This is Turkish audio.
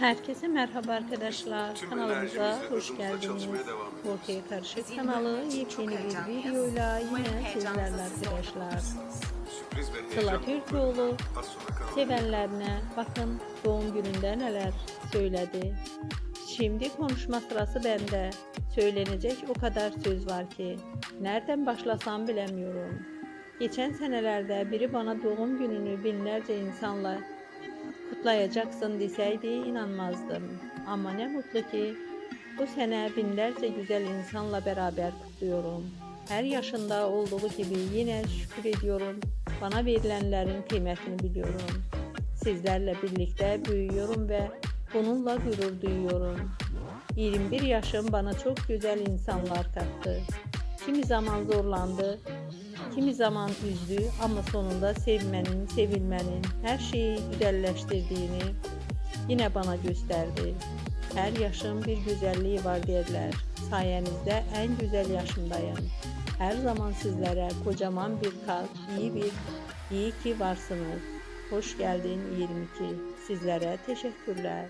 Herkese merhaba arkadaşlar. Tüm Kanalımıza hoş geldiniz. Ortaya Karışık kanalı yepyeni bir videoyla yine sizlerle arkadaşlar. Sıla Türkoğlu sevenlerine bakın doğum gününde neler söyledi. Şimdi konuşma sırası bende. Söylenecek o kadar söz var ki. Nereden başlasam bilemiyorum. Geçen senelerde biri bana doğum gününü binlerce insanla kutlayacaksın deseydi inanmazdım. Ama ne mutlu ki bu sene binlerce güzel insanla beraber kutluyorum. Her yaşında olduğu gibi yine şükür ediyorum. Bana verilenlerin kıymetini biliyorum. Sizlerle birlikte büyüyorum ve bununla gurur duyuyorum. 21 yaşım bana çok güzel insanlar kattı. Kimi zaman zorlandı, kimi zaman üzdü ama sonunda sevmenin, sevilmenin her şeyi güzelleştirdiğini yine bana gösterdi. Her yaşın bir güzelliği var derler. Sayenizde en güzel yaşımdayım. Her zaman sizlere kocaman bir kalp, iyi bir, iyi ki varsınız. Hoş geldin 22. Sizlere teşekkürler.